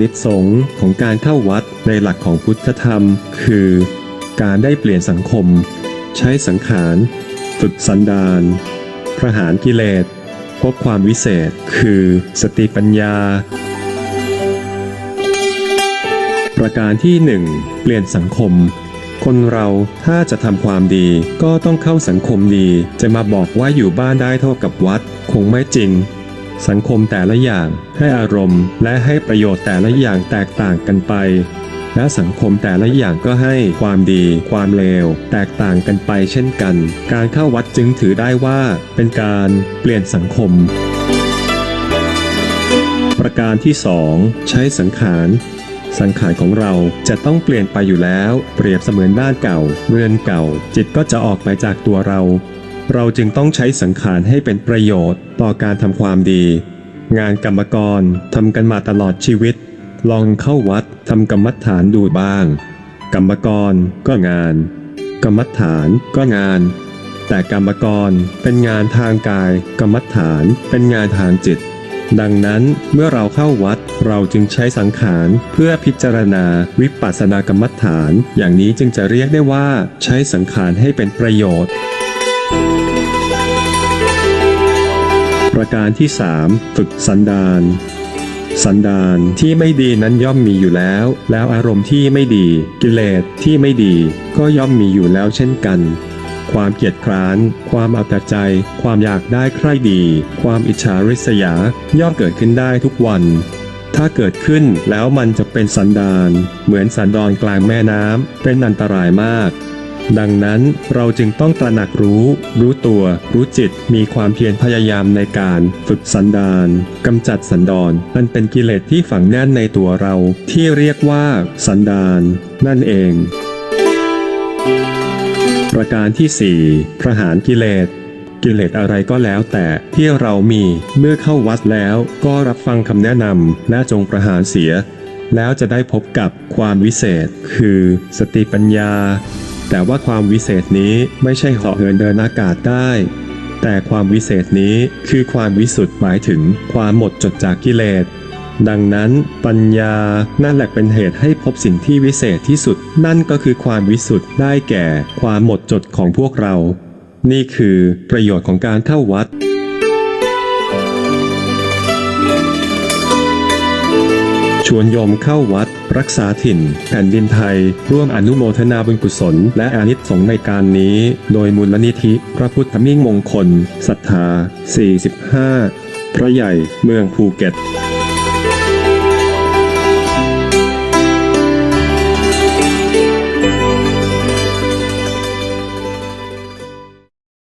นิสงส์ของการเข้าวัดในหลักของพุทธธรรม คือ การได้เปลี่ยนสังคม ใช้สังขาร ฝึกสันดานประหารกิเลสพบความวิเศษคือสติปัญญา ประการที่หนึ่งเปลี่ยนสังคม คนเราถ้าจะทำความดีก็ต้องเข้าสังคมดี จะมาบอกว่าอยู่บ้านได้เท่ากับวัด คงไม่จริง สังคมแต่ละอย่างให้อารมณ์ และให้ประโยชน์แต่ละอย่างแตกต่างกันไป และสังคมแต่ละอย่างก็ให้ความดี ความเลว แตกต่างกันไปเช่นกัน การเข้าวัดจึงถือได้ว่าเป็นการเปลี่ยนสังคม ประการที่สองใช้สังขารสังขารของเราจะต้องเปลี่ยนไปอยู่แล้ว เปรียบเสมือนบ้านเก่า เรือนเก่า จิตก็จะออกไปจากตัวเรา เราจึงต้องใช้สังขารให้เป็นประโยชน์ต่อการทำความดี งานกรรมกรทำกันมาตลอดชีวิต ลองเข้าวัดทำกรรมฐานดูบ้าง กรรมกรก็งาน กรรมฐานก็งาน แต่กรรมกรเป็นงานทางกาย กรรมฐานเป็นงานทางจิต ดังนั้นเมื่อเราเข้าวัดเราจึงใช้สังขารเพื่อพิจารณาวิปัสสนากรรมฐาน อย่างนี้จึงจะเรียกได้ว่าใช้สังขารให้เป็นประโยชน์ ประการที่ 3 ฝึกสันดานสันดานที่ไม่ดีนั้นย่อมมีอยู่แล้ว แล้วอารมณ์ที่ไม่ดี กิเลสที่ไม่ดี ก็ย่อมมีอยู่แล้วเช่นกัน ความเกียจคร้าน ความอาแต่ใจ ความอยากได้ใคร่ดี ความอิจฉาริษยา ย่อมเกิดขึ้นได้ทุกวัน ถ้าเกิดขึ้นแล้วมันจะเป็นสันดาน เหมือนสันดอนกลางแม่น้ำเป็นอันตรายมาก ดังนั้นเราจึงต้องตระหนักรู้ รู้ตัว รู้จิต มีความเพียรพยายามในการฝึกสันดานกำจัดสันดอนมันเป็นกิเลสที่ฝังแน่นในตัวเรา ที่เรียกว่า สันดาน นั่นเอง ประการที่ 4 ประหารกิเลสกิเลสอะไรก็แล้วแต่ที่เรามีเมื่อเข้าวัดแล้วก็รับฟังคำแนะนำและจงประหารเสีย แล้วจะได้พบกับความวิเศษ คือ สติปัญญา แต่ว่าความวิเศษนี้ไม่ใช่เหาะเหินเดินอากาศได้ แต่ความวิเศษนี้คือความวิสุทธ์หมายถึงความหมดจดจากกิเลส ดังนั้นปัญญานั่นแหละเป็นเหตุให้พบสิ่งที่วิเศษที่สุด นั่นก็คือความวิสุทธ์ได้แก่ความหมดจดของพวกเรา นี่คือประโยชน์ของการเข้าวัด วนโยมเข้าวัด รักษาถิ่น แผ่นดินไทย ร่วมอนุโมทนาบุญกุศล และอานิสงส์ในการนี้ โดยมูลนิธิ พระพุทธมิ่งมงคลศรัทธา 45 พระใหญ่เมืองภูเก็ต